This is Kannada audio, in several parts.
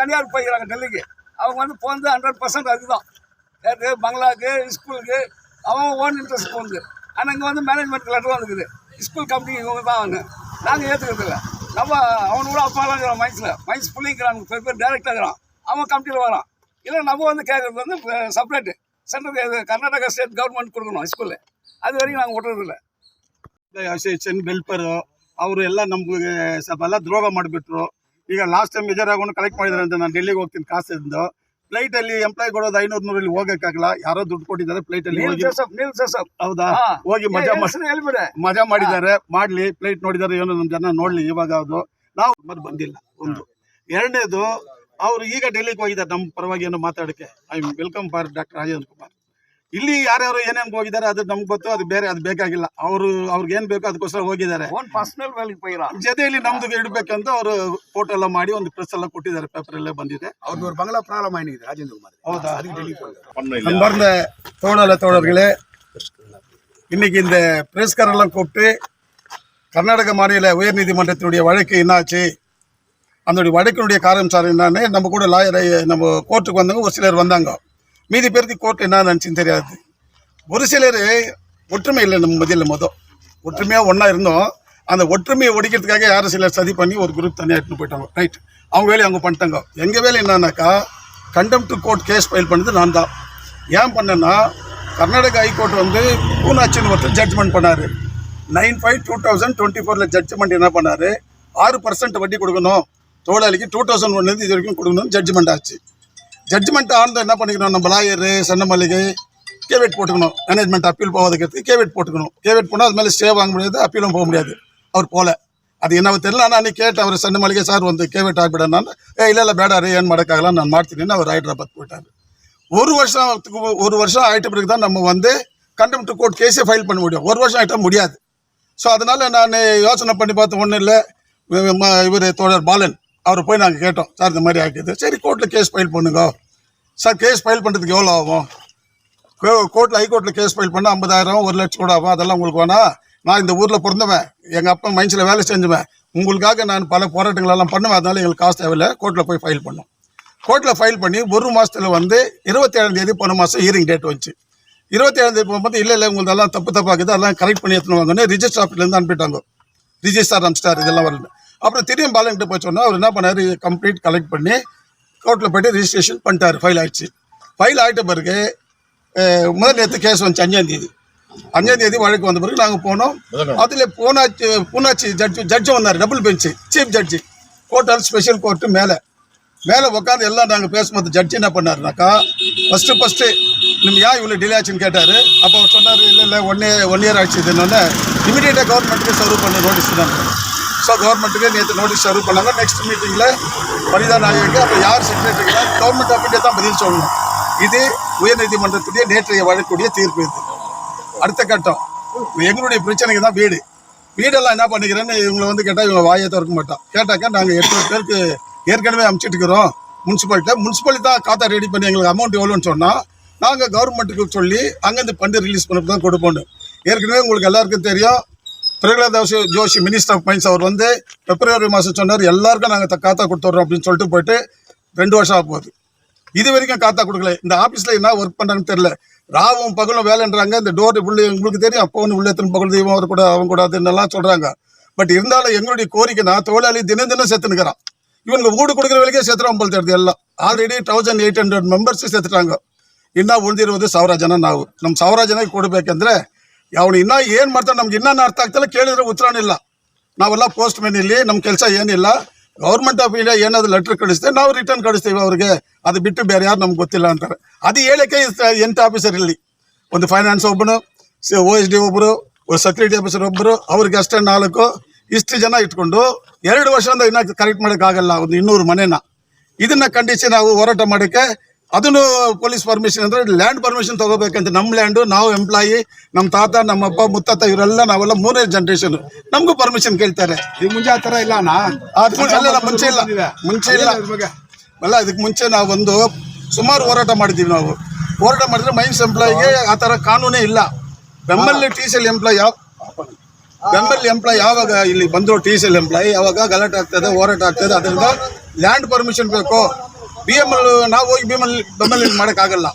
தனியார் போயிருக்காங்க டெல்லிக்கு. அவங்க வந்து போந்து ஹண்ட்ரட் பர்சன்ட் அதுதான். கேட்டு பங்களாக்கு ஸ்கூலுக்கு. அவங்க ஓன் இன்ட்ரெஸ்ட் போகுது ஆனால் இங்கே வந்து மேனேஜ்மெண்ட் லெட்டர் வந்துக்குது. ஸ்கூல் கம்பெனி இவங்க தான் வந்து நாங்கள் ஏற்றுக்கிறதில்ல நம்ம அவனு கூட அப்பாலாம் இருக்கிறோம் மைன்ஸில் மைன்ஸ் பிள்ளைங்கிறான் பெரிய பேர் டேரெக்டாக இருக்கிறான். அவன் கமிட்டியில் வரான். இல்லை நம்ம வந்து கேட்குறது வந்து separate central Karnataka state government கொடுக்கணும் ஸ்கூலில் அது வரைக்கும் நாங்கள் ஒட்டுறதில்ல ಅಸೋಸಿಯೇಷನ್ ವೆಲ್ಪರು ಅವರು எல்லாம் ನಮ್ಗೆ ಸ್ವಲ್ಪ துரோகம் ದ್ರೋಹ ಮಾಡಿಬಿಟ್ರು ಈಗ ಲಾಸ್ಟ್ ಟೈಮ್ ಮೆಜರ್ ಆಗೋನು ಕಲೆಕ್ಟ್ ಮಾಡಿದಾರೆ ಅಂತ ನಾನು ಡೆಲ್ಲಿಗೆ ಹೋಗ್ತೀನಿ ಕಾಸಿಂದು. ಫ್ಲೈಟ್ ಅಲ್ಲಿ ಎಂಪ್ಲಾಯ್ ಕೊಡೋದು ಐನೂರು ನೂರಲ್ಲಿ ಹೋಗಕ್ಕಾಗಲ್ಲ. ಯಾರೋ ದುಡ್ಡು ಕೊಟ್ಟಿದ್ದಾರೆ ಫ್ಲೈಟ್ ಅಲ್ಲಿ ನೀಲ್ ಹೋಗಿ ಹೌದಾ? ಹೋಗಿ ಮಜಾ ಮಾಡಿ ಮಜಾ ಮಾಡಿದ್ದಾರೆ. ಮಾಡ್ಲಿ ಫ್ಲೈಟ್ ನೋಡಿದಾರೆ ಏನೋ ನಮ್ ಜನ ನೋಡ್ಲಿ ಇವಾಗ ಅದು. ನಾವು ಮತ್ತೆ ಬಂದಿಲ್ಲ. ಒಂದು. ಎರಡನೇದು ಅವ್ರು ಈಗ ಡೆಲ್ಲಿಗೆ ಹೋಗಿದ್ದಾರೆ. ನಮ್ಮ ಪರವಾಗಿ ಏನೋ ಮಾತಾಡಕ್ಕೆ. I welcome for doctor Rajendra Kumar ಇಲ್ಲಿ ಯಾರ್ಯಾರು ಏನೇನು ಹೋಗಿದ್ದಾರೆ ಅದು ನಮ್ಗೆ ಗೊತ್ತು ಅದು ಬೇರೆ ಅದು ಬೇಕಾಗಿಲ್ಲ ಅವರು ಅವ್ರಿಗೆ ಏನ್ ಬೇಕೋ ಅದಕ್ಕೋಸ್ಕರ ಹೋಗಿದ್ದಾರೆ ಓನ್ ಪರ್ಸನಲ್ ವೇಲಿಗೆ போயிரா ಜೊತೆಯಲ್ಲಿ ನಮ್ದು ಇಡಬೇಕಂತ ಅವರು ಫೋಟೋ ಎಲ್ಲ ಮಾಡಿ ಒಂದು ಪ್ರೆಸ್ ಎಲ್ಲ ಕೊಟ್ಟಿದ್ದಾರೆ ಪೇಪರ್ ಎಲ್ಲ ಬಂದಿದೆ ಅವ್ರದ್ದು ஒரு பங்களா ப்ராப்ளம் ஆயிடுது ராஜேந்திர குமார் ಹೌದಾ அதுக்கு டெல்லி போயிருக்காரு அன்பார்ந்த தோழல தோழர்களே இன்னைக்கு இந்த பிரேஸ்காரெல்லாம் கூப்பிட்டு கர்நாடக மாநில உயர்நீதிமன்றத்தினுடைய வழக்கு என்னாச்சு அந்த வழக்கினுடைய காரணம் சார் என்னன்னு நம்ம கூட லாயர் நம்ம கோர்ட்டுக்கு வந்தவங்க ஒரு சிலர் வந்தாங்க மீதி பேருக்கு கோர்ட் என்ன நினச்சின்னு தெரியாது. ஒரு சிலர் ஒற்றுமை இல்லை நம்ம மதியில் மொதல் ஒற்றுமையாக ஒன்றா இருந்தோம். அந்த ஒற்றுமையை ஒடிக்கிறதுக்காக யாரும் சிலர் சதி பண்ணி ஒரு குரூப் தனியாக எடுத்துன்னு போயிட்டாங்க. ரைட் அவங்க வேலையை அவங்க பண்ணிட்டாங்க. எங்கள் வேலை என்னன்னாக்கா கண்டம் டு கோர்ட் கேஸ் ஃபைல் பண்ணது நான் தான். ஏன் பண்ணேன்னா கர்நாடக ஹைகோர்ட் வந்து பூனாச்சின்னு ஒருத்தர் ஜட்ஜ்மெண்ட் பண்ணார். Nine five two thousand twenty ஃபோரில் ஜட்ஜ்மெண்ட் என்ன பண்ணார்? ஆறு பர்சன்ட் வட்டி கொடுக்கணும். தொழிலாளிக்கு டூ தௌசண்ட் ஒன்லேருந்து இது வரைக்கும் கொடுக்கணும்னு ஜட்ஜ்மெண்ட் ஆச்சு. ஜட்ஜ்மெண்ட் ஆனது என்ன பண்ணிக்கணும் நம்ம லாயரு சன்ன மல்லிகை கேவேட் போட்டுக்கணும் மேனேஜ்மெண்ட் அப்பீல் போவதுக்கு கேவேட் போட்டுக்கணும் கேவேட் போனால் அது மேலே ஸ்டே வாங்க முடியாது அப்பீலும் போக முடியாது அவர் போகல அது என்ன தெரியல ஆனால் நீ கேட்டு அவர் சன்ன மல்லிகை சார் வந்து கேவேட் ஆகிவிடனால ஏ இல்லை இல்லை பேடாரு ஏன் மடக்காகலாம் நான் மாற்றினேன்னு அவர் ஹைதராபாத் போயிட்டார் ஒரு வருஷத்துக்கு ஒரு வருஷம் ஆகிட்ட பிறகு தான் நம்ம வந்து கண்டெம் டு கோர்ட் கேஸே ஃபைல் பண்ண முடியும் ஒரு வருஷம் ஆகிட்டா முடியாது ஸோ அதனால் நான் யோசனை பண்ணி பார்த்து ஒன்றும் இல்லை இவர் தோழர் பாலன் அவர் போய் நாங்கள் கேட்டோம் சார் இந்த மாதிரி ஆகிடுது சரி கோர்ட்டில் கேஸ் ஃபைல் பண்ணுங்க சார் கேஸ் ஃபைல் பண்ணுறதுக்கு எவ்வளோ ஆகும்? கோர்ட்டில் ஹைகோர்ட்டில் கேஸ் ஃபைல் பண்ணால் ஐம்பதாயிரம் ஒரு லட்சம் கூட ஆகும். அதெல்லாம் உங்களுக்கு வேணா. நான் இந்த ஊரில் பிறந்தவன். எங்கள் அப்பா மைன்ஸில் வேலை செஞ்சுவேன். உங்களுக்காக நான் பல போராட்டங்கள் எல்லாம் பண்ணுவேன். அதனால் எங்களுக்கு காசு தேவையில்லை. கோர்ட்டில் போய் ஃபைல் பண்ணோம். கோர்ட்டில் ஃபைல் பண்ணி ஒரு மாதத்தில் வந்து இருபத்தேழாம் தேதி போன மாதம் ஹியரிங் டேட் வந்துச்சு. இருபத்தேழாம் தேதி போகும்போது இல்லை இல்லை உங்களுக்கு எல்லாம் தப்பு தப்பாக்குது அதெல்லாம் கரெக்ட் பண்ணி எடுத்துன்னுவாங்கன்னு ரிஜிஸ்டர் ஆஃபீஸ்லேருந்து அனுப்பிட்டாங்க. ரிஜிஸ்டார் அனுப்பிச்சிட்டார். இதெல்லாம் வரல. அப்புறம் திரும்பி பாலங்கிட்ட போய் அவர் என்ன பண்ணார்? கம்ப்ளீட் கலெக்ட் பண்ணி கோர்ட்டில் போயிட்டு ரிஜிஸ்ட்ரேஷன் பண்ணிட்டார். ஃபைல் ஆயிடுச்சு. ஃபைல் ஆகிட்ட பிறகு முதல் நேற்று கேஸ் வந்துச்சு அஞ்சாம் தேதி. அஞ்சாம் தேதி வழக்கு வந்த பிறகு நாங்கள் போனோம். அதில் போனாச்சு பூனாச்சி ஜட்ஜு ஜட்ஜும் வந்தார் டபுள் பெஞ்சு சீஃப் ஜட்ஜி கோர்ட்டால் ஸ்பெஷல் கோர்ட்டு மேலே. மேலே உட்காந்து எல்லாம் நாங்கள் பேசும்போது ஜட்ஜி என்ன பண்ணாருனாக்கா ஃபஸ்ட்டு ஃபஸ்ட்டு நம்ம ஏன் இவ்வளோ டிலே ஆச்சுன்னு கேட்டார். அப்போ அவர் சொன்னார் இல்லை இல்லை ஒன் இயர் ஒன் இயர் ஆச்சு இதுன்னு இமீடியட்டாக கவர்மெண்ட்டுக்கு சர்வ் பண்ண நோட்டீஸ் தான். ஸோ கவர்மெண்ட்டுக்கு நேற்று நோட்டீஸ் சர்வ் பண்ணாங்க. நெக்ஸ்ட் மீட்டிங்கில் வனிதா நாயகருக்கு அப்போ யார் செக்ரட்டரிங்களா கவர்மெண்ட் அப்படியே தான் பதில் சொல்லணும். இது உயர்நீதிமன்றத்துடைய நேற்றைய வழக்குடைய தீர்ப்பு இது. அடுத்த கட்டம். எங்களுடைய பிரச்சனைக்கு தான் வீடு. வீடெல்லாம் என்ன பண்ணிக்கிறேன்னு இவங்களை வந்து கேட்டால் இவங்க வாயை திறக்க மாட்டோம் கேட்டாக்கா நாங்கள் எட்டு பேருக்கு ஏற்கனவே அமுச்சிட்டு இருக்கிறோம். முனிசிபாலிட்டி முனிசிபாலிட்டி தான் காத்தா ரெடி பண்ணி எங்களுக்கு அமௌண்ட் எவ்வளோன்னு சொன்னால் நாங்கள் கவர்மெண்ட்டுக்கு சொல்லி அங்கேருந்து பண்டு ரிலீஸ் பண்ணி தான் கொடுப்போம் ஏற்கனவே உங்களுக்கு எல்லாருக்கும் தெரியும். Pralhad Joshi Joshi minister of mines அவர் வந்து பிப்ரவரி மாதம் சொன்னார் எல்லாருக்கும் நாங்கள் காத்தா கொடுத்துட்றோம் அப்படின்னு சொல்லிட்டு போயிட்டு ரெண்டு வருஷம் ஆக போகுது இது வரைக்கும் காத்தா கொடுக்கல இந்த ஆஃபீஸில் என்ன ஒர்க் பண்ணுறாங்கன்னு தெரியல ராவும் பகலும் வேலைன்றாங்க இந்த டோர் உள்ளே உங்களுக்கு தெரியும் அப்போ ஒன்று உள்ளே திரும்ப பகல் தெய்வம் வரக்கூடாது அவங்க கூடாதுன்னெல்லாம் சொல்கிறாங்க பட் இருந்தாலும் எங்களுடைய கோரிக்கைனா தொழிலாளி தினம் தினம் செத்துனுக்கிறான் இவங்க வீடு கொடுக்குற வேலைக்கே செத்துறான் போல் தெரியுது எல்லாம் already thousand eight hundred members ಸೆತ್ಟಾಂಗ ಇನ್ನ ಉಳಿದಿರೋದು ಸಾವಿರ ಜನ ನಾವು ನಮ್ಮ ಸಾವಿರ ಜನಕ್ಕೆ ಕೊಡಬೇಕಂದ್ರೆ ಅವನು ಇನ್ನ ಏನು ಮಾಡ್ತಾನೆ ನಮ್ಗೆ ಇನ್ನೂ ಅರ್ಥ ಆಗ್ತಿಲ್ಲ, ಕೇಳಿದ್ರೆ ಇಲ್ಲ. ನಾವೆಲ್ಲ ಪೋಸ್ಟ್ ಮೆನ್ ಇಲ್ಲಿ ನಮ್ಮ ಕೆಲಸ ಏನಿಲ್ಲ. ಗೌರ್ಮೆಂಟ್ ಆಫ್ ಇಂಡಿಯಾ ಏನಾದ್ರು ಲೆಟರ್ ಕಳಿಸ್ತೆ ನಾವು ರಿಟರ್ನ್ ಕಳಿಸ್ತೀವಿ ಅವ್ರಿಗೆ. ಅದು ಬಿಟ್ಟು ಬೇರೆ ಯಾರು ನಮ್ಗೆ ಗೊತ್ತಿಲ್ಲ ಅಂತಾರೆ. ಅದು ಹೇಳಕ್ಕೆ ಎಂಟು ಆಫೀಸರ್ ಇಲ್ಲಿ. ಒಂದು ಫೈನಾನ್ಸ್ ಒಬ್ಬನು ಓ ಎಸ್ ಡಿ ಒಬ್ಬರು ಸೆಕ್ಯೂರಿಟಿ ಆಫೀಸರ್ ಒಬ್ಬರು ಅವ್ರಿಗೆ ಅಷ್ಟೇ ನಾಲ್ಕು. ಇಷ್ಟು ಜನ ಇಟ್ಕೊಂಡು ಎರಡು ವರ್ಷದಿಂದ ಇನ್ನೂ ಕರೆಕ್ಟ್ ಮಾಡೋಕ್ಕಾಗಲ್ಲ, ಒಂದು ಇನ್ನೂರು ಮನೆನ. ಇದನ್ನ ಖಂಡಿಸಿ ನಾವು ಹೋರಾಟ ಮಾಡೋಕ್ಕೆ ಅದನ್ನು ಪೊಲೀಸ್ ಪರ್ಮಿಷನ್ ಅಂದ್ರೆ ಲ್ಯಾಂಡ್ ಪರ್ಮಿಷನ್ ತಗೋಬೇಕಂತ ನಮ್ಮ ಲ್ಯಾಂಡು ನಾವು ಎಂಪ್ಲಾಯಿ ನಮ್ಮ ತಾತ ನಮ್ಮ ಅಪ್ಪ ಮುತ್ತಾತ ಇವರೆಲ್ಲ ನಾವೆಲ್ಲ ಮೂರನೇ ಜನರೇಷನ್ ನಮಗೂ ಪರ್ಮಿಷನ್ ಕೇಳ್ತಾರೆ. ಇದು ಮುಂಚೆ ಆ ಥರ ಇಲ್ಲ ಮುಂಚೆ- ಇಲ್ಲ. ಮುಂಚೆ ಇಲ್ಲ. ಅಲ್ಲ ಇದಕ್ಕೆ ಮುಂಚೆ ನಾವು ಒಂದು ಸುಮಾರು ಹೋರಾಟ ಮಾಡಿದ್ದೀವಿ ನಾವು. ಹೋರಾಟ ಮಾಡಿದ್ರೆ ಮೈನ್ಸ್ ಎಂಪ್ಲಾಯಿಗೆ ಆ ಥರ ಕಾನೂನೇ ಇಲ್ಲ. BEML T C L employ ಯಾವ ಬೆಂಬಲ್ ಎಂಪ್ಲಾಯ್ ಯಾವಾಗ ಇಲ್ಲಿ ಬಂದ್ರು ಟಿ ಸಿ ಎಲ್ ಎಂಪ್ಲಾಯ್ ಯಾವಾಗ ಗಲಾಟೆ ಆಗ್ತದೆ ಹೋರಾಟ ಆಗ್ತದೆ ಅದರಿಂದ ಲ್ಯಾಂಡ್ ಪರ್ಮಿಷನ್ ಬೇಕು. ಬಿ ಎಂ ಎಲ್ ನಾವು ಹೋಗಿ ಬಿ ಎಂ ಎಲ್ ಬೆಂಬಲ ಮಾಡೋಕ್ಕಾಗಲ್ಲ.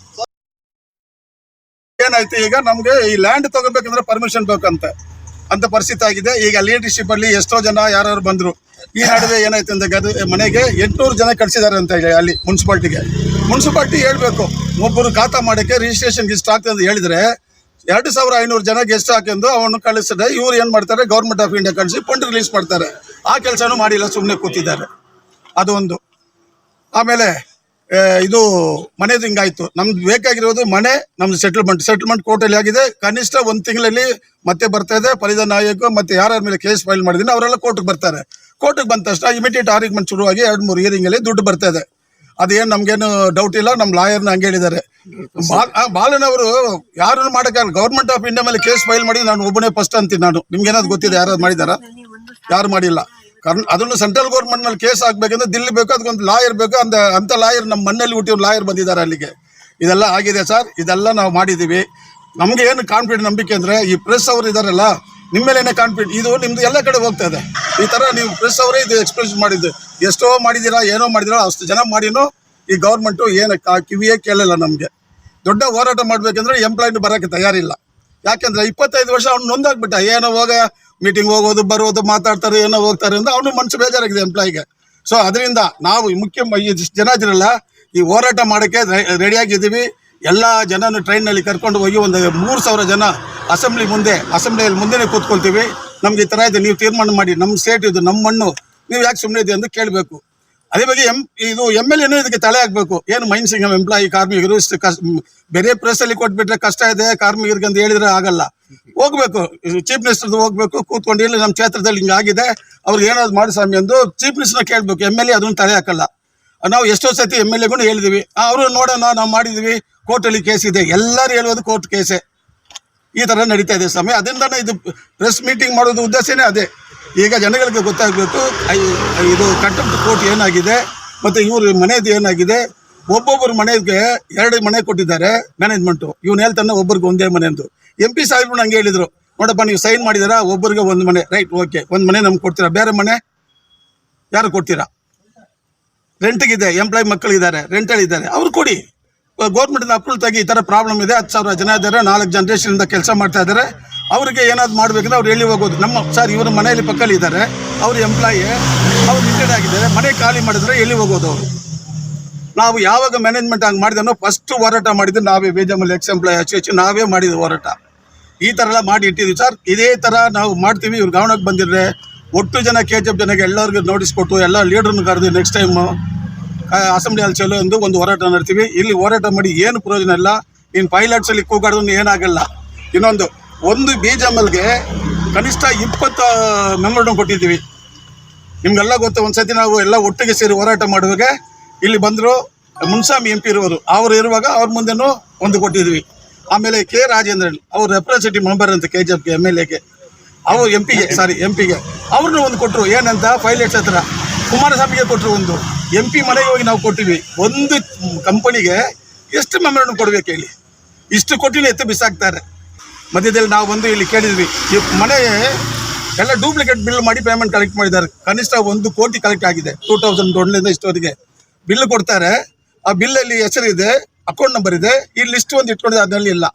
ಏನಾಯ್ತು ಈಗ ನಮಗೆ ಈ ಲ್ಯಾಂಡ್ ತಗೋಬೇಕಂದ್ರೆ ಪರ್ಮಿಷನ್ ಬೇಕಂತೆ. ಅಂತ ಪರಿಸ್ಥಿತಿ ಆಗಿದೆ. ಈಗ ಲೀಡರ್ಶಿಪ್ ಅಲ್ಲಿ ಎಷ್ಟೋ ಜನ ಯಾರು ಬಂದ್ರು. ಈ ನಡುವೆ ಏನಾಯ್ತು ಅಂತ ಮನೆಗೆ ಎಂಟ್ನೂರು ಜನ ಕಳಿಸಿದ್ದಾರೆ ಅಂತ ಹೇಳಿ ಅಲ್ಲಿ ಮುನ್ಸಿಪಾಲ್ಟಿಗೆ. ಮುನ್ಸಿಪಾಲ್ಟಿ ಹೇಳ್ಬೇಕು, ಒಬ್ಬರು ಖಾತಾ ಮಾಡಕ್ಕೆ ರಿಜಿಸ್ಟ್ರೇಷನ್ ಇಷ್ಟ ಆಗ್ತದೆ ಅಂತ ಹೇಳಿದ್ರೆ, ಎರಡು ಸಾವಿರ ಐನೂರು ಜನ ಗೆಸ್ಟ್ ಹಾಕೊಂಡು ಅವನು ಕಳಿಸಿದ್ರೆ ಇವ್ರು ಏನು ಮಾಡ್ತಾರೆ ಗೌರ್ಮೆಂಟ್ ಆಫ್ ಇಂಡಿಯಾ ಕಳಿಸಿ ಫಂಡ್ ರಿಲೀಸ್ ಮಾಡ್ತಾರೆ. ಆ ಕೆಲಸನೂ ಮಾಡಿಲ್ಲ ಸುಮ್ಮನೆ ಕೂತಿದ್ದಾರೆ. ಅದೊಂದು ಆಮೇಲೆ ಇದು ಮನೆದು ಹಿಂಗಾಯ್ತು. ನಮ್ದು ಬೇಕಾಗಿರೋದು ಮನೆ ನಮ್ದು ಸೆಟಲ್ಮೆಂಟ್ ಸೆಟಲ್ಮೆಂಟ್ ಕೋರ್ಟಲ್ಲಿ ಆಗಿದೆ. ಕನಿಷ್ಠ ಒಂದು ತಿಂಗಳಲ್ಲಿ ಮತ್ತೆ ಬರ್ತಾ ಇದೆ. ಪರಿಧಾನ ನಾಯಕ ಮತ್ತೆ ಯಾರ್ಯಾರ ಮೇಲೆ ಕೇಸ್ ಫೈಲ್ ಮಾಡಿದ್ದೀನಿ ಅವರೆಲ್ಲ ಕೋರ್ಟ್ಗೆ ಬರ್ತಾರೆ. ಕೋರ್ಟ್ಗೆ ಬಂದ ತಕ್ಷಣ ಇಮಿಡಿಯೇಟ್ ಆರ್ಗ್ಯುಮೆಂಟ್ ಶುರುವಾಗಿ ಎರಡು ಮೂರು ಇಯರಿಂಗಲ್ಲಿ ದುಡ್ಡು ಬರ್ತಾ ಇದೆ. ಅದೇನು ನಮ್ಗೇನು ಡೌಟ್ ಇಲ್ಲ ನಮ್ಮ ಲಾಯರ್ನ ಹಂಗೆ ಹೇಳಿದ್ದಾರೆ. ಬಾಲ್ ಆ, ಬಾಲನವರು ಯಾರನ್ನು ಮಾಡೋಕ್ಕಾಗಲ್ಲ. ಗೌರ್ಮೆಂಟ್ ಆಫ್ ಇಂಡಿಯಾ ಮೇಲೆ ಕೇಸ್ ಫೈಲ್ ಮಾಡಿ ನಾನು ಒಬ್ಬನೇ ಫಸ್ಟ್ ಅಂತೀನಿ ನಾನು. ನಿಮ್ಗೇನಾದ್ರು ಗೊತ್ತಿದೆ ಯಾರು ಮಾಡಿದಾರ ಯಾರು ಮಾಡಿಲ್ಲ. ಅದನ್ನು ಸೆಂಟ್ರಲ್ ಗೌರ್ಮೆಂಟ್ನಲ್ಲಿ ಕೇಸ್ ಹಾಕ್ಬೇಕಂದ್ರೆ ದಿಲ್ಲಿ ಬೇಕು, ಅದಕ್ಕೊಂದು ಲಾಯರ್ ಬೇಕು ಅಂತ ಅಂತ ಲಾಯರ್ ನಮ್ಮ ಮಣ್ಣಲ್ಲಿ ಹುಟ್ಟಿರೋ ಲಾಯರ್ ಬಂದಿದ್ದಾರೆ ಅಲ್ಲಿಗೆ. ಇದೆಲ್ಲ ಆಗಿದೆ ಸರ್, ಇದೆಲ್ಲ ನಾವು ಮಾಡಿದ್ದೀವಿ. ನಮಗೆ ಏನು ಕಾನ್ಫಿಡೆಂಟ್ ನಂಬಿಕೆ ಅಂದರೆ, ಈ ಪ್ರೆಸ್ ಅವರು ಇದಾರಲ್ಲ, ನಿಮ್ಮ ಮೇಲೇನೆ ಕಾನ್ಫಿಡೆಂಟ್ ಇದು ನಿಮ್ದು ಎಲ್ಲ ಕಡೆ ಹೋಗ್ತಾ ಇದೆ. ಈ ಥರ ನೀವು ಪ್ರೆಸ್ ಅವರೇ ಇದು ಎಕ್ಸ್ಪ್ರೆಸ್ ಮಾಡಿದ್ದು. ಎಷ್ಟೋ ಮಾಡಿದ್ದೀರಾ, ಏನೋ ಮಾಡಿದಿರೋ ಅಷ್ಟು ಜನ ಮಾಡಿನೂ ಈ ಗೌರ್ಮೆಂಟು ಏನು ಕಿವಿಯೇ ಕೇಳಲ್ಲ ನಮಗೆ. ದೊಡ್ಡ ಹೋರಾಟ ಮಾಡ್ಬೇಕಂದ್ರೆ ಎಂಪ್ಲಾಯ್ಮೆಂಟ್ ಬರೋಕ್ಕೆ ತಯಾರಿಲ್ಲ. ಯಾಕಂದ್ರೆ ಇಪ್ಪತ್ತೈದು ವರ್ಷ ಅವ್ನು ನೊಂದಾಗ್ಬಿಟ್ಟ. ಏನೋ ಹೋಗ ಮೀಟಿಂಗ್ ಹೋಗೋದು, ಬರೋದು, ಮಾತಾಡ್ತಾರೆ, ಏನೋ ಹೋಗ್ತಾರೆ ಅಂತ ಅವನು ಮನಸ್ಸು ಬೇಜಾರಾಗಿದೆ ಎಂಪ್ಲಾಯಿಗೆ ಸೊ ಅದರಿಂದ ನಾವು ಮುಖ್ಯ ಜನ ಇದ್ರಲ್ಲ, ಈ ಹೋರಾಟ ಮಾಡೋಕ್ಕೆ ರೆಡಿಯಾಗಿದ್ದೀವಿ ಎಲ್ಲ ಜನನು ಟ್ರೈನಲ್ಲಿ ಕರ್ಕೊಂಡು ಹೋಗಿ ಒಂದು ಮೂರು ಸಾವಿರ ಜನ ಅಸೆಂಬ್ಲಿ ಮುಂದೆ ಅಸೆಂಬ್ಲಿಯಲ್ಲಿ ಮುಂದೆನೇ ಕೂತ್ಕೊಳ್ತೀವಿ. ನಮ್ಗೆ ಈ ಥರ ಇದೆ, ನೀವು ತೀರ್ಮಾನ ಮಾಡಿ ನಮ್ಮ ಸ್ಟೇಟ್ ಇದು ನಮ್ಮ ಮಣ್ಣು ನೀವು ಯಾಕೆ ಸುಮ್ಮನೆ ಇದೆ ಅಂತ ಕೇಳಬೇಕು. ಅದೇ ಬಗ್ಗೆ ಎಂ ಇದು ಎಂ ಎಲ್ ಎನೂ ಇದಕ್ಕೆ ತಲೆ ಹಾಕ್ಬೇಕು. ಏನು ಮೈನ್ ಸಿಂಗಮ್ ಎಂಪ್ಲಾಯಿ ಕಾರ್ಮಿಕರು ಇಷ್ಟು ಕಷ್ಟ ಬೇರೆ ಪ್ರೆಸ್ ಅಲ್ಲಿ ಕೊಟ್ಬಿಟ್ರೆ ಕಷ್ಟ ಇದೆ, ಕಾರ್ಮಿಕರಿಗೆ ಅಂತ ಹೇಳಿದ್ರೆ ಆಗಲ್ಲ. ಹೋಗ್ಬೇಕು. ಚೀಫ್ ಮಿನಿಸ್ಟರ್ ಹೋಗ್ಬೇಕು, ಕೂತ್ಕೊಂಡು ಇಲ್ಲಿ ನಮ್ಮ ಕ್ಷೇತ್ರದಲ್ಲಿ ಹಿಂಗೆ ಆಗಿದೆ, ಅವ್ರಿಗೆ ಏನಾದ್ರು ಮಾಡಿ ಸ್ವಾಮಿ ಎಂದು ಚೀಫ್ ಮಿನಿಸ್ಟರ್ ಕೇಳಬೇಕು. ಎಂ ಎಲ್ ಎ ಅದನ್ನು ತಲೆ ಹಾಕಲ್ಲ. ನಾವು ಎಷ್ಟೋ ಸತಿ ಎಂ ಎಲ್ ಎಗೂ ಹೇಳಿದೀವಿ. ಅವರು ನೋಡೋಣ, ನಾವು ಮಾಡಿದೀವಿ. ಕೋರ್ಟಲ್ಲಿ ಕೇಸ್ ಇದೆ. ಎಲ್ಲರೂ ಹೇಳುವುದು ಕೋರ್ಟ್ ಕೇಸೆ ಈ ಥರ ನಡೀತಾ ಇದೆ ಸ್ವಾಮಿ. ಅದರಿಂದನೇ ಇದು ಪ್ರೆಸ್ ಮೀಟಿಂಗ್ ಮಾಡೋದು ಉದ್ದೇಶನೇ ಅದೇ. ಈಗ ಜನಗಳಿಗೆ ಗೊತ್ತಾಗಬೇಕು ಇದು ಕಂಟೆಂಪ್ಟ್ ಕೋರ್ಟ್ ಏನಾಗಿದೆ, ಮತ್ತು ಇವ್ರ ಮನೆಯದು ಏನಾಗಿದೆ. ಒಬ್ಬೊಬ್ಬರು ಮನೆಗೆ ಎರಡು ಮನೆ ಕೊಟ್ಟಿದ್ದಾರೆ ಮ್ಯಾನೇಜ್ಮೆಂಟು ಇವ್ನು ಹೇಳ್ತಾನೆ ಒಬ್ಬರಿಗೆ ಒಂದೇ ಮನೆ ಅಂತ ಎಂ ಪಿ ಸಾಹೇಬ್ರು ನಂಗೆ ಹೇಳಿದ್ರು, ನೋಡಪ್ಪ, ನೀವು ಸೈನ್ ಮಾಡಿದಾರ ಒಬ್ಬರಿಗೆ ಒಂದು ಮನೆ. ರೈಟ್ ಓಕೆ ಒಂದು ಮನೆ ನಮ್ಗೆ ಕೊಡ್ತೀರಾ, ಬೇರೆ ಮನೆ? ಯಾರು ಕೊಡ್ತೀರಾ? ರೆಂಟ್ಗಿದೆ ಎಂಪ್ಲಾಯ್ ಮಕ್ಕಳಿದ್ದಾರೆ ರೆಂಟಲ್ಲಿದ್ದಾರೆ ಅವ್ರು ಕೊಡಿ. ಗೌರ್ಮೆಂಟಿಂದ ಅಪ್ರೂವಲ್ ತೆಗಿ, ಈ ಥರ ಪ್ರಾಬ್ಲಮ್ ಇದೆ, ಹತ್ತು ಸಾವಿರ ಜನ ಇದ್ದಾರೆ, ನಾಲ್ಕು ಜನರೇಷನಿಂದ ಕೆಲಸ ಮಾಡ್ತಾ ಇದ್ದಾರೆ. ಅವರಿಗೆ ಏನಾದ್ರು ಮಾಡಬೇಕಂದ್ರೆ ಅವ್ರು ಎಲ್ಲಿ ಹೋಗೋದು. ನಮ್ಮ ಸರ್ ಇವರು ಮನೆಯಲ್ಲಿ ಪಕ್ಕಲ್ಲಿ ಇದ್ದಾರೆ. ಅವ್ರು ಎಂಪ್ಲಾಯಿ ಅವ್ರು ಇಂಜರ್ಡ್ ಆಗಿದ್ದಾರೆ. ಮನೆ ಖಾಲಿ ಮಾಡಿದ್ರೆ ಎಲ್ಲಿ ಹೋಗೋದು ಅವರು? ನಾವು ಯಾವಾಗ ಮ್ಯಾನೇಜ್ಮೆಂಟ್ ಹಂಗೆ ಮಾಡಿದನೋ ಫಸ್ಟ್ ಹೋರಾಟ ಮಾಡಿದ್ದು ನಾವೇ. ಬೇಜಾಮಲ್ ಎಕ್ಸ್ ಎಂಪ್ಲಾಯ್ ಹಚ್ಚಿ ನಾವೇ ಮಾಡಿದ ಹೋರಾಟ. ಈ ಥರ ಎಲ್ಲ ಮಾಡಿ ಇಟ್ಟಿದ್ವಿ. ಸರ್, ಇದೇ ಥರ ನಾವು ಮಾಡ್ತೀವಿ. ಇವ್ರು ಗಮನಕ್ಕೆ ಬಂದಿದ್ರೆ ಒಟ್ಟು ಜನ ಕೆ ಜಿ ಎಫ್ ಜನಕ್ಕೆ ಎಲ್ಲರಿಗೂ ನೋಟಿಸ್ ಕೊಟ್ಟು ಎಲ್ಲ ಲೀಡ್ರನ್ನು ಕರೆದು ನೆಕ್ಸ್ಟ್ ಟೈಮು ಅಸೆಂಬ್ಲಿ ಅಲ್ಲಿ ಚಲೋ ಎಂದು ಒಂದು ಹೋರಾಟ ನಡ್ತೀವಿ ಇಲ್ಲಿ ಹೋರಾಟ ಮಾಡಿ ಏನು ಪ್ರಯೋಜನ ಇಲ್ಲ. ಇನ್ನು ಪೈಲಟ್ಸಲ್ಲಿ ಕೂಗಾಡೋದು ಏನಾಗಲ್ಲ. ಇನ್ನೊಂದು ಒಂದು ಬಿ ಜಮಲ್ಗೆ ಕನಿಷ್ಠ ಇಪ್ಪತ್ತು ಮೆಮೊರಂ ಕೊಟ್ಟಿದ್ದೀವಿ. ನಿಮ್ಗೆಲ್ಲ ಗೊತ್ತು, ಒಂದ್ಸತಿ ನಾವು ಎಲ್ಲ ಒಟ್ಟಿಗೆ ಸೇರಿ ಹೋರಾಟ ಮಾಡುವಾಗ ಇಲ್ಲಿ ಬಂದರು ಮುನ್ಸಾಮಿ ಎಂ ಪಿ ಇರುವರು. ಅವರು ಇರುವಾಗ ಅವ್ರ ಮುಂದೆನೂ ಒಂದು ಕೊಟ್ಟಿದ್ವಿ ಆಮೇಲೆ ಕೆ ರಾಜೇಂದ್ರನ್, ಅವ್ರು ರೆಪ್ರೆಸೆಂಟೇಟಿವ್ ಮೆಂಬರ್ ಅಂತ ಕೆ ಜಿ ಎಂ ಎಲ್ ಎಗೆ. ಅವರು ಎಂ ಪಿಗೆ ಸಾರಿ ಎಂ ಪಿಗೆ. ಅವ್ರನ್ನೂ ಒಂದು ಕೊಟ್ಟರು ಏನಂತ ಪೈಲಟ್ಸ್ ಹತ್ರ. ಕುಮಾರಸ್ವಾಮಿಗೆ ಕೊಟ್ಟರು ಒಂದು. ಎಂ ಪಿ ಮನೆಗೆ ಹೋಗಿ ನಾವು ಕೊಟ್ಟಿವಿ ಒಂದು ಕಂಪನಿಗೆ ಎಷ್ಟು ಮೆಮೊರಂ ಕೊಡಬೇಕು ಹೇಳಿ? ಇಷ್ಟು ಕೊಟ್ಟಿನ ಎತ್ತು ಬಿಸಾಕ್ತಾರೆ. ಮಧ್ಯದಲ್ಲಿ ನಾವು ಬಂದು ಇಲ್ಲಿ ಕೇಳಿದ್ವಿ, ಈ ಮನೆ ಎಲ್ಲ ಡೂಪ್ಲಿಕೇಟ್ ಬಿಲ್ ಮಾಡಿ ಪೇಮೆಂಟ್ ಕಲೆಕ್ಟ್ ಮಾಡಿದ್ದಾರೆ. ಕನಿಷ್ಠ ಒಂದು ಕೋಟಿ ಕಲೆಕ್ಟ್ ಆಗಿದೆ. ಟೂ ತೌಸಂಡ್ ಒನ್ಲಿಂದ ಇಷ್ಟವರೆಗೆ ಬಿಲ್ ಕೊಡ್ತಾರೆ. ಆ ಬಿಲ್ಲಲ್ಲಿ ಹೆಸರಿದೆ ಅಕೌಂಟ್ ನಂಬರ್ ಇದೆ. ಈ ಲಿಸ್ಟ್ ಒಂದು ಇಟ್ಕೊಂಡಿದೆ ಅದರಲ್ಲಿ ಇಲ್ಲ.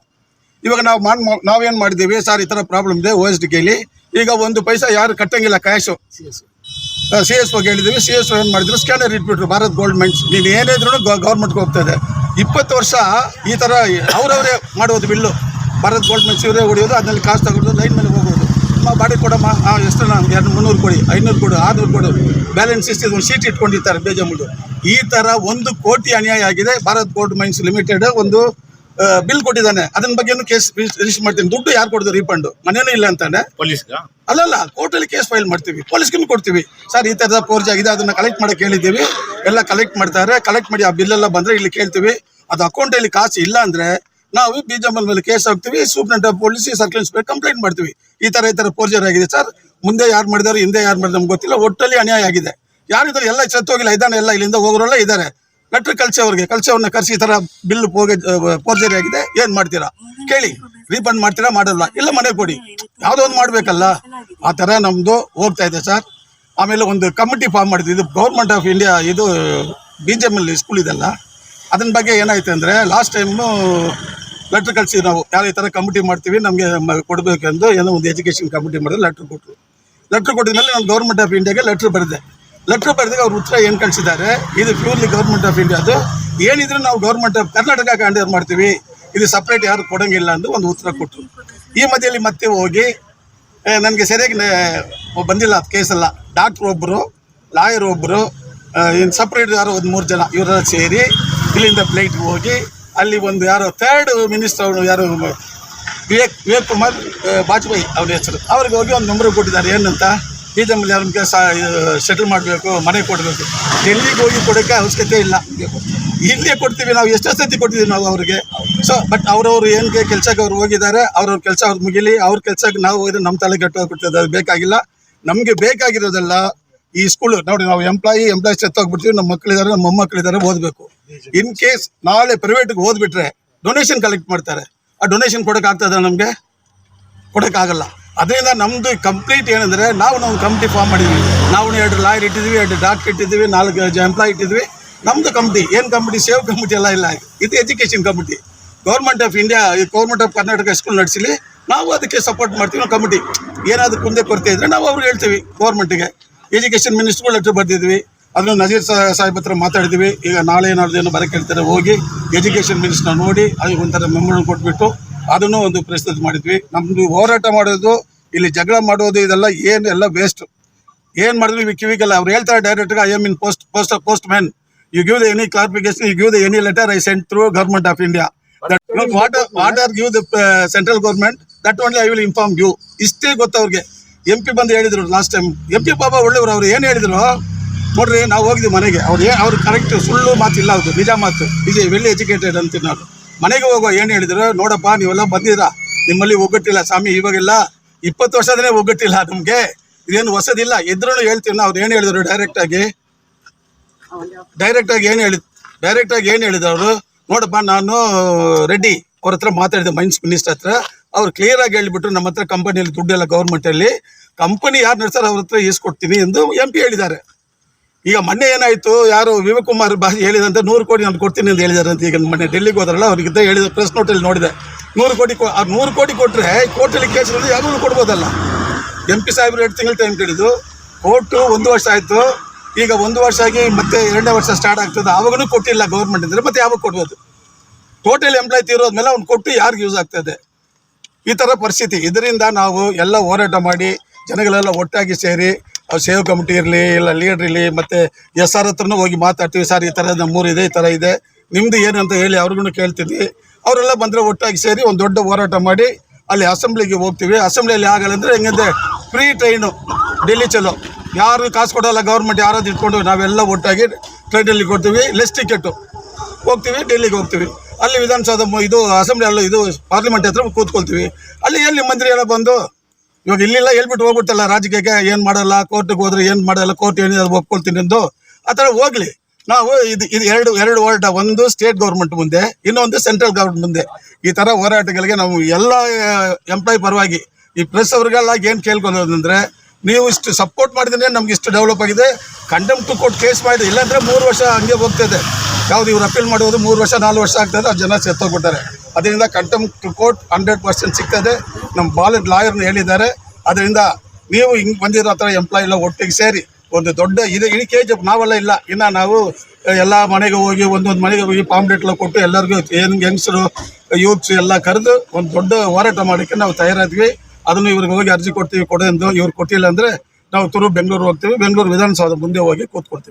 ಇವಾಗ ನಾವು ಮಾಡ್ ನಾವೇನು ಮಾಡಿದ್ದೀವಿ, ಸರ್, ಈ ಥರ ಪ್ರಾಬ್ಲಮ್ ಇದೆ ಓ ಎಸ್ ಡಿ ಕೇಳಿ. ಈಗ ಒಂದು ಪೈಸಾ ಯಾರು ಕಟ್ಟಂಗಿಲ್ಲ ಕ್ಯಾಶು ಸಿ ಎಸ್ ಓ ಹೇಳಿದ್ದೀವಿ ಸಿ ಎಸ್ ಓ ಏನು ಮಾಡಿದ್ರು ಸ್ಕ್ಯಾನರ್ ಇಟ್ಬಿಟ್ರು, ಭಾರತ್ ಗೋಲ್ಡ್ ಮೈನ್ಸ್ ನೀನು ಏನೇ ಇದ್ರೂ ಗೌರ್ಮೆಂಟ್ಗೆ ಹೋಗ್ತಾ ಇದೆ. ಇಪ್ಪತ್ತು ವರ್ಷ ಈ ಥರ ಅವರವರೇ ಮಾಡೋದು ಬಿಲ್ಲು. ಭಾರತ್ ಗೋಲ್ಡ್ ಮೇಲೆ ಸೀರೆ ಹೊಡೆಯೋದು ಅದರಲ್ಲಿ ಕಾಸು ತಗೊಳ್ಳೋದು ಲೈನ್ ಮೇಲೆ ಹೋಗೋದು ಅಮ್ಮ ಬಾಡಿ ಕೊಡಮ್ಮ. ಹಾಂ ಎಷ್ಟು ನಮ್ಗೆ ಎರಡು ಮುನ್ನೂರು ಕೊಡಿ ಐನೂರು ಕೊಡು ಆರ್ನೂರು ಕೊಡು. ಬ್ಯಾಲೆನ್ಸ್ ಇಷ್ಟು ಒಂದು ಸೀಟ್ ಇಟ್ಕೊಂಡಿರ್ತಾರೆ ಬೇಜಮುಂಡು. ಈ ಥರ ಒಂದು ಕೋಟಿ ಅನ್ಯಾಯ ಆಗಿದೆ. ಭಾರತ್ ಗೋಲ್ಡ್ ಮೈನ್ಸ್ ಲಿಮಿಟೆಡ್ ಒಂದು ಬಿಲ್ ಕೊಟ್ಟಿದ್ದಾನೆ. ಅದನ್ನ ಬಗ್ಗೆನೂ ಕೇಸ್ ರಿಜಿಸ್ಟರ್ ಮಾಡ್ತೀನಿ. ದುಡ್ಡು ಯಾರು ಕೊಡೋದು ರೀಫಂಡ್ ಮನೇನೂ ಇಲ್ಲ ಅಂತಾನೆ. ಪೊಲೀಸ್ಗೆ? ಅಲ್ಲಲ್ಲ ಕೋರ್ಟಲ್ಲಿ ಕೇಸ್ ಫೈಲ್ ಮಾಡ್ತೀವಿ. ಪೊಲೀಸ್ಗೂ ಕೊಡ್ತೀವಿ. ಸರ್ ಈ ಥರದ ಫೋರ್ಜ್ ಆಗಿದೆ ಅದನ್ನ ಕಲೆಕ್ಟ್ ಮಾಡಕ್ಕೆ ಹೇಳಿದ್ದೀವಿ. ಎಲ್ಲ ಕಲೆಕ್ಟ್ ಮಾಡ್ತಾರೆ. ಕಲೆಕ್ಟ್ ಮಾಡಿ ಆ ಬಿಲ್ ಬಂದರೆ ಬಂದ್ರೆ ಇಲ್ಲಿ ಕೇಳ್ತೀವಿ. ಅದು ಅಕೌಂಟಲ್ಲಿ ಕಾಸು ಇಲ್ಲ ಅಂದ್ರೆ ನಾವು ಬಿಜಾಮಲ್ ಮೇಲೆ ಕೇಸ್ ಹಾಕ್ತೀವಿ superintendent police circle inspector complaint ಮಾಡ್ತೀವಿ. ಈ ತರ ಈ ತರ ಫೋರ್ಜರ್ ಆಗಿದೆ ಸರ್ ಮುಂದೆ ಯಾರು ಮಾಡಿದಾರೆ, ಹಿಂದೆ ಯಾರು ಮಾಡಿದ್ರೆ ನಮ್ಗೆ ಗೊತ್ತಿಲ್ಲ. ಒಟ್ಟಲ್ಲಿ ಅನ್ಯಾಯ ಆಗಿದೆ. ಯಾರಿದ್ರು ಎಲ್ಲ ಹೋಗಿಲ್ಲ ಇದ್ದಾನೆ ಎಲ್ಲ ಇಲ್ಲಿಂದ ಹೋಗೋರೆಲ್ಲ ಇದ್ದಾರೆ ಲೆಟ್ರ್ ಕಲ್ಸಿ ಅವ್ರಿಗೆ ಕಳ್ಸಿ ಅವ್ರನ್ನ ಕರ್ಸಿ ಈ ತರ ಬಿಲ್ ಹೋಗಿ ಫೋರ್ಜರಿ ಆಗಿದೆ, ಏನ್ ಮಾಡ್ತೀರಾ? ಕೇಳಿ ರೀಫಂಡ್ ಮಾಡ್ತೀರಾ, ಮಾಡಲ್ಲ. ಇಲ್ಲ ಮನೆ ಕೊಡಿ. ಯಾವುದೋ ಒಂದು ಮಾಡ್ಬೇಕಲ್ಲ. ಆ ತರ ನಮ್ದು ಹೋಗ್ತಾ ಇದೆ ಸರ್ ಆಮೇಲೆ ಒಂದು ಕಮಿಟಿ ಫಾರ್ಮ್ ಮಾಡಿದ್ವಿ. ಇದು ಗೌರ್ಮೆಂಟ್ ಆಫ್ ಇಂಡಿಯಾ ಇದು ಬಿ ಜೆ ಸ್ಕೂಲ್ ಇದೆಲ್ಲ. ಅದನ್ನ ಬಗ್ಗೆ ಏನಾಯ್ತು ಅಂದ್ರೆ ಲಾಸ್ಟ್ ಟೈಮು ಲೆಟ್ರ್ ಕಳಿಸಿ, ನಾವು ಯಾವ ಈ ಥರ ಕಮಿಟಿ ಮಾಡ್ತೀವಿ, ನಮಗೆ ಕೊಡಬೇಕೆಂದು ಏನೋ ಒಂದು ಎಜುಕೇಷನ್ ಕಮಿಟಿ ಮಾಡಿದ್ರೆ ಲೆಟ್ರ್ ಕೊಟ್ಟರು ಲೆಟ್ರ್ ಕೊಟ್ಟಿದ್ಮೇಲೆ ನಾನು ಗೌರ್ಮೆಂಟ್ ಆಫ್ ಇಂಡಿಯಾಗೆ ಲೆಟ್ರ್ ಬರೆದೆ. ಲೆಟ್ರ್ ಬರೆದಾಗ ಅವ್ರ ಉತ್ತರ ಏನು ಕಳಿಸಿದ್ದಾರೆ? ಇದು ಪ್ಯೂರ್ಲಿ ಗೌರ್ಮೆಂಟ್ ಆಫ್ ಇಂಡಿಯಾದು ಏನಿದ್ರು ನಾವು ಗೌರ್ಮೆಂಟ್ ಆಫ್ ಕರ್ನಾಟಕ ಹ್ಯಾಂಡ್ ಮಾಡ್ತೀವಿ. ಇದು ಸಪ್ರೇಟ್ ಯಾರು ಕೊಡೋಂಗಿಲ್ಲ ಅಂತ ಒಂದು ಉತ್ತರ ಕೊಟ್ಟರು ಈ ಮಧ್ಯೆಯಲ್ಲಿ ಮತ್ತೆ ಹೋಗಿ ನನಗೆ ಸರಿಯಾಗಿ ಬಂದಿಲ್ಲ ಅದು ಕೇಸಲ್ಲ ಡಾಕ್ಟ್ರ್ ಒಬ್ಬರು ಲಾಯರ್ ಒಬ್ಬರು ಇನ್ನು ಸಪ್ರೇಟ್ ಯಾರೋ ಒಂದು ಮೂರು ಜನ, ಇವರೆಲ್ಲ ಸೇರಿ ಇಲ್ಲಿಂದ ಫ್ಲೈಟ್ಗೆ ಹೋಗಿ ಅಲ್ಲಿ ಒಂದು ಯಾರೋ ಥರ್ಡ್ ಮಿನಿಸ್ಟರ್ ಅವನು ಯಾರು ವಿವೇಕ್ ವಿವೇಕ್ ಕುಮಾರ್ ವಾಜಪೇಯಿ ಅವ್ರ ಹೆಸರು. ಅವ್ರಿಗೆ ಹೋಗಿ ಒಂದು ನಂಬರ್ ಕೊಟ್ಟಿದ್ದಾರೆ. ಏನಂತ? ಈ ಜಮ್ಮಲ್ಲಿ ಅವ್ರಿಗೆ ಸಾ ಸೆಟಲ್ ಮಾಡಬೇಕು, ಮನೆ ಕೊಡಬೇಕು. ಡೆಲ್ಲಿಗೆ ಹೋಗಿ ಕೊಡೋಕ್ಕೆ ಅವಶ್ಯಕತೆ ಇಲ್ಲ. ಇಲ್ಲೇ ಕೊಡ್ತೀವಿ ನಾವು, ಎಷ್ಟೋ ಸತಿ ಕೊಟ್ಟಿದ್ದೀವಿ ನಾವು ಅವ್ರಿಗೆ. ಸೊ ಬಟ್ ಅವ್ರವ್ರು ಏನಕ್ಕೆ ಕೆಲಸಕ್ಕೆ ಅವ್ರು ಹೋಗಿದ್ದಾರೆ, ಅವ್ರವ್ರ ಕೆಲಸ ಅವ್ರು ಮುಗಿಲಿ, ಅವ್ರ ಕೆಲಸಕ್ಕೆ ನಾವು ಹೋಗಿದ್ರೆ ನಮ್ಮ ತಲೆ ಕೆಟ್ಟು ಹೋಗ್ಬಿಡ್ತದೆ. ಅದು ಬೇಕಾಗಿಲ್ಲ. ನಮಗೆ ಬೇಕಾಗಿರೋದೆಲ್ಲ ಈ ಸ್ಕೂಲ್ ನೋಡಿ ನಾವು ಎಂಪ್ಲಾಯಿ ಎಂಪ್ಲಾಯೀಸ್ ಎತ್ತೋಗ್ಬಿಡ್ತೀವಿ ನಮ್ಮ ಮಕ್ಕಳಿದ್ದಾರೆ ನಮ್ಮ ಮೊಮ್ಮಕ್ಕಳಿದ್ದಾರೆ ಓದಬೇಕು. ಇನ್ ಕೇಸ್ ನಾಳೆ ಪ್ರೈವೇಟ್ಗೆ ಓದ್ಬಿಟ್ರೆ ಡೊನೇಷನ್ ಕಲೆಕ್ಟ್ ಮಾಡ್ತಾರೆ. ಆ ಡೊನೇಷನ್ ಕೊಡೋಕ್ಕಾಗ್ತದ ನಮಗೆ? ಕೊಡೋಕ್ಕಾಗಲ್ಲ ಅದರಿಂದ ನಮ್ಮದು ಕಂಪ್ಲೀಟ್ ಏನಂದರೆ ನಾವು ನಾವು ಕಮಿಟಿ ಫಾರ್ಮ್ ಮಾಡಿದ್ವಿ. ನಾವು ಎರಡು ಲಾಯರ್ ಇಟ್ಟಿದ್ವಿ ಎರಡು ಡಾಕ್ಟರ್ ಇಟ್ಟಿದ್ವಿ ನಾಲ್ಕು ಎಂಪ್ಲಾಯ್ ಇಟ್ಟಿದ್ವಿ. ನಮ್ಮದು ಕಮಿಟಿ ಏನು ಕಮಿಟಿ ಸೇವ್ ಕಮಿಟಿ ಎಲ್ಲ ಇಲ್ಲ. ಇದು education committee government of India government of Karnataka school ನಡೆಸಲಿ ನಾವು ಅದಕ್ಕೆ ಸಪೋರ್ಟ್ ಮಾಡ್ತೀವಿ ನಾವು ಕಮಿಟಿ ಏನಾದರೂ ಕುಂದೆ ಕೊರತೆ ಇದ್ದರೆ ನಾವು ಅವ್ರಿಗೆ ಹೇಳ್ತೀವಿ ಗೌರ್ಮೆಂಟಿಗೆ ಎಜುಕೇಷನ್ ಮಿನಿಸ್ಟ್ರುಗಳು ಲೆಟ್ರ್ ಬರ್ದಿದ್ವಿ. ಅದನ್ನು ನಜೀರ್ ಸಾಹೇಬ್ ಹತ್ರ ಮಾತಾಡಿದ್ವಿ. ಈಗ ನಾಳೆ ಏನಾದ್ರು ಏನೋ ಬರಕ್ಕೆ ಹೇಳ್ತಾರೆ ಹೋಗಿ ಎಜುಕೇಷನ್ ಮಿನಿಸ್ಟರ್ ನೋಡಿ ಅದಕ್ಕೆ ಒಂಥರ ಮೆಮೊರಿ ಕೊಟ್ಬಿಟ್ಟು ಅದನ್ನು ಒಂದು ಪ್ರಸ್ತುತ ಮಾಡಿದ್ವಿ. ನಮ್ಮದು ಹೋರಾಟ ಮಾಡೋದು ಇಲ್ಲಿ ಜಗಳ ಮಾಡೋದು ಇದೆಲ್ಲ ಏನು ಎಲ್ಲ ವೇಸ್ಟ್ ಏನು ಮಾಡಿದ್ವಿ ಇವು ಕಿವಿಗೆಲ್ಲ ಅವ್ರು ಹೇಳ್ತಾರೆ direct I am in post post post man you give the any clarification you give the any letter I sent through government of India what what are give the central government that only I will inform you ಇಷ್ಟೇ ಗೊತ್ತು ಅವ್ರಿಗೆ. ಎಂ ಪಿ ಬಂದು ಹೇಳಿದರು last time M P Baba ಒಳ್ಳೆಯವರು, ಅವ್ರು ಏನು ಹೇಳಿದರು? ನೋಡ್ರಿ, ನಾವು ಹೋಗಿದ್ವಿ ಮನೆಗೆ. ಅವ್ರು ಏ, ಅವ್ರು ಕರೆಕ್ಟ್ ಸುಳ್ಳು ಮಾತಿಲ್ಲ ಅದು ನಿಜ ಮಾತು. ನಿಜ ವೆಲ್ ಎಜುಕೇಟೆಡ್ ಅಂತೀನಿ ನಾನು ಮನೆಗೆ ಹೋಗೋ ಏನು ಹೇಳಿದ್ರು? ನೋಡಪ್ಪ, ನೀವೆಲ್ಲ ಬಂದಿರಾ ನಿಮ್ಮಲ್ಲಿ ಒಗ್ಗಟ್ಟಿಲ್ಲ ಸ್ವಾಮಿ, ಇವಾಗೆಲ್ಲ ಇಪ್ಪತ್ತು ವರ್ಷದನೇ ಒಗ್ಗಟ್ಟಿಲ್ಲ ನಮಗೆ. ಇದೇನು ಹೊಸದಿಲ್ಲ. ಇದ್ರೂ ಹೇಳ್ತೀವಿ ನಾವು, ಅವ್ರು ಏನು ಹೇಳಿದ್ರು ಡೈರೆಕ್ಟಾಗಿ ಡೈರೆಕ್ಟಾಗಿ ಏನು ಹೇಳಿ ಡೈರೆಕ್ಟಾಗಿ ಏನು ಹೇಳಿದ್ರು ಅವರು? ನೋಡಪ್ಪ, ನಾನು ರೆಡ್ಡಿ ಅವ್ರ ಹತ್ರ ಮಾತಾಡಿದೆ ಮೈನ್ಸ್ ಮಿನಿಸ್ಟರ್ ಹತ್ರ. ಅವ್ರು ಕ್ಲಿಯರ್ ಆಗಿ ಹೇಳ್ಬಿಟ್ರು ನಮ್ಮ ಹತ್ರ ಕಂಪನಿಯಲ್ಲಿ ದುಡ್ಡೆಲ್ಲ ಗೌರ್ಮೆಂಟಲ್ಲಿ ಕಂಪನಿ ಯಾರು ನಡೆಸ್ತಾರೆ ಅವ್ರ ಹತ್ರ ಈಸ್ಕೊಡ್ತೀನಿ ಎಂದು ಎಂ ಪಿ ಹೇಳಿದ್ದಾರೆ. ಈಗ ಮೊನ್ನೆ ಏನಾಯ್ತು, ಯಾರು ವಿವೇಕ್ ಕುಮಾರ್ ಬಾ ಹೇಳಿದಂತೆ ನೂರು ಕೋಟಿ ನಾನು ಕೊಡ್ತೀನಿ ಅಂತ ಹೇಳಿದಾರೆ ಅಂತ ಈಗ ಮೊನ್ನೆ ಡೆಲ್ಲಿಗೆ ಹೋದ್ರಲ್ಲ, ಅವ್ರಿಗಿಂತ ಹೇಳಿದ ಪ್ರೆಸ್ ನೋಟಲ್ಲಿ ನೋಡಿದೆ. ನೂರು ಕೋಟಿ ಆ ನೂರು ಕೋಟಿ ಕೊಟ್ಟರೆ ಕೋರ್ಟಲ್ಲಿ ಕೇಸ್ ಯಾರು ಕೊಡ್ಬೋದಲ್ಲ. ಎಂ ಪಿ ಸಾಹೇಬ್ರು ಎರಡು ತಿಂಗಳು ಟೈಮ್ ಕೇಳಿದ್ದು. ಕೋರ್ಟು ಒಂದು ವರ್ಷ ಆಯಿತು. ಈಗ ಒಂದು ವರ್ಷ ಆಗಿ ಮತ್ತೆ ಎರಡನೇ ವರ್ಷ ಸ್ಟಾರ್ಟ್ ಆಗ್ತದೆ. ಆವಾಗೂ ಕೊಟ್ಟಿಲ್ಲ ಗೌರ್ಮೆಂಟ್ ಅಂದರೆ ಮತ್ತೆ ಯಾವಾಗ ಕೊಡ್ಬೋದು? ಟೋಟಲ್ ಎಂಪ್ಲಾಯ್ ತೀರೋದ್ಮೇಲೆ ಅವ್ನು ಕೊಟ್ಟು ಯಾರಿಗೆ ಯೂಸ್ ಆಗ್ತದೆ? ಈ ಥರ ಪರಿಸ್ಥಿತಿ. ಇದರಿಂದ ನಾವು ಎಲ್ಲ ಹೋರಾಟ ಮಾಡಿ ಜನಗಳೆಲ್ಲ ಒಟ್ಟಾಗಿ ಸೇರಿ ಸೇವ್ ಕಮಿಟಿ ಇರಲಿ, ಇಲ್ಲ ಲೀಡರ್ ಇರಲಿ, ಮತ್ತು ಎಸ್ ಆರ್ ಹತ್ರನೂ ಹೋಗಿ ಮಾತಾಡ್ತೀವಿ, ಸರ್, ಈ ಥರ ನಮ್ಮೂರು ಇದೆ, ಈ ಥರ ಇದೆ. ನಿಮ್ಮದು ಏನು ಅಂತ ಹೇಳಿ ಅವ್ರಿಗೂ ಕೇಳ್ತೀವಿ. ಅವರೆಲ್ಲ ಬಂದರೆ ಒಟ್ಟಾಗಿ ಸೇರಿ ಒಂದು ದೊಡ್ಡ ಹೋರಾಟ ಮಾಡಿ ಅಲ್ಲಿ ಅಸೆಂಬ್ಲಿಗೆ ಹೋಗ್ತೀವಿ. ಅಸೆಂಬ್ಲಿಯಲ್ಲಿ ಆಗಲ್ಲ ಅಂದರೆ ಹೆಂಗಂದ್ರೆ ಫ್ರೀ ಟ್ರೈನು, ಡೆಲ್ಲಿ ಚಲೋ. ಯಾರು ಕಾಸು ಕೊಡೋಲ್ಲ ಗೌರ್ಮೆಂಟ್ ಯಾರಾದ್ರು ಇಟ್ಕೊಂಡು ನಾವೆಲ್ಲ ಒಟ್ಟಾಗಿ ಟ್ರೈನಲ್ಲಿ ಕೊಡ್ತೀವಿ. ಲೆಸ್ ಟಿಕೆಟು ಹೋಗ್ತೀವಿ, ಡೆಲ್ಲಿಗೆ ಹೋಗ್ತೀವಿ. ಅಲ್ಲಿ ವಿಧಾನಸೌಧ ಇದು ಅಸೆಂಬ್ಲಿ ಅಲ್ಲಿ ಇದು ಪಾರ್ಲಿಮೆಂಟ್ ಹತ್ರ ಕೂತ್ಕೊಳ್ತೀವಿ. ಅಲ್ಲಿ ಎಲ್ಲಿ ಮಂತ್ರಿ ಎಲ್ಲ ಬಂದು, ಇವಾಗ ಇಲ್ಲಿಲ್ಲ, ಹೇಳ್ಬಿಟ್ಟು ಹೋಗ್ಬಿಡ್ತಲ್ಲ, ರಾಜಕೀಯಕ್ಕೆ ಏನು ಮಾಡಲ್ಲ ಕೋರ್ಟಿಗೆ ಹೋದ್ರೆ ಏನು ಮಾಡಲ್ಲ ಕೋರ್ಟ್ ಏನಿದೆ ಒಪ್ಕೊಳ್ತೀನಿ ಎಂದು. ಆ ಥರ ಹೋಗ್ಲಿ. ನಾವು ಇದು ಇದು ಎರಡು ಎರಡು ಹೋರಾಟ ಒಂದು ಸ್ಟೇಟ್ ಗೌರ್ಮೆಂಟ್ ಮುಂದೆ, ಇನ್ನೊಂದು ಸೆಂಟ್ರಲ್ ಗೌರ್ಮೆಂಟ್ ಮುಂದೆ. ಈ ಥರ ಹೋರಾಟಗಳಿಗೆ ನಾವು ಎಲ್ಲ ಎಂಪ್ಲಾಯ್ ಪರವಾಗಿ, ಈ ಪ್ರೆಸ್ ಅವ್ರಿಗೆಲ್ಲ ಏನು ಕೇಳ್ಕೊಳ್ಳೋದಂದ್ರೆ, ನೀವು ಇಷ್ಟು ಸಪೋರ್ಟ್ ಮಾಡಿದ್ರೆ ನಮ್ಗೆ ಇಷ್ಟು ಡೆವಲಪ್ ಆಗಿದೆ. ಕಂಡಮ್ ಟು ಕೋರ್ಟ್ ಕೇಸ್ ಮಾಡಿದೆ ಇಲ್ಲಾಂದ್ರೆ ಮೂರು ವರ್ಷ ಹಂಗೆ ಹೋಗ್ತದೆ. ಯಾವ್ದು ಇವ್ರು ಅಪೀಲ್ ಮಾಡೋದು ಮೂರು ವರ್ಷ, ನಾಲ್ಕು ವರ್ಷ ಆಗ್ತದೆ ಆ ಜನ ಸೆತ್ತೋಗ್ಬಿಡ್ತಾರೆ. ಅದರಿಂದ ಕಂಟಮ್ ಕೋರ್ಟ್ ಹಂಡ್ರೆಡ್ ಪರ್ಸೆಂಟ್ ಸಿಗ್ತದೆ. ನಮ್ಮ ಬಾಲದ ಲಾಯರ್ನ ಹೇಳಿದ್ದಾರೆ. ಅದರಿಂದ ನೀವು ಹಿಂಗೆ ಬಂದಿರೋ ಹತ್ರ ಎಂಪ್ಲಾಯ್ ಎಲ್ಲ ಒಟ್ಟಿಗೆ ಸೇರಿ ಒಂದು ದೊಡ್ಡ ಇದು ಇಡೀ ಕೆ ಜಿ ನಾವೆಲ್ಲ ಇಲ್ಲ. ಇನ್ನು ನಾವು ಎಲ್ಲ ಮನೆಗೆ ಹೋಗಿ, ಒಂದೊಂದು ಮನೆಗೆ ಹೋಗಿ ಪಾಂಪ್ಲೆಟ್ಲ ಕೊಟ್ಟು ಎಲ್ಲರಿಗೂ ಏನು ಹೆಂಗಸರು ಯೂತ್ಸ್ ಎಲ್ಲ ಕರೆದು ಒಂದು ದೊಡ್ಡ ಹೋರಾಟ ಮಾಡೋಕ್ಕೆ ನಾವು ತಯಾರಾದ್ವಿ. ಅದನ್ನು ಇವ್ರಿಗೆ ಹೋಗಿ ಅರ್ಜಿ ಕೊಡ್ತೀವಿ ಕೊಡೋದು ಇವ್ರು ಕೊಟ್ಟಿಲ್ಲ ಅಂದರೆ ನಾವು ತುರು ಬೆಂಗಳೂರು ಹೋಗ್ತೀವಿ. ಬೆಂಗಳೂರು ವಿಧಾನಸೌಧ ಮುಂದೆ ಹೋಗಿ ಕೂತ್ಕೊಳ್ತೀವಿ.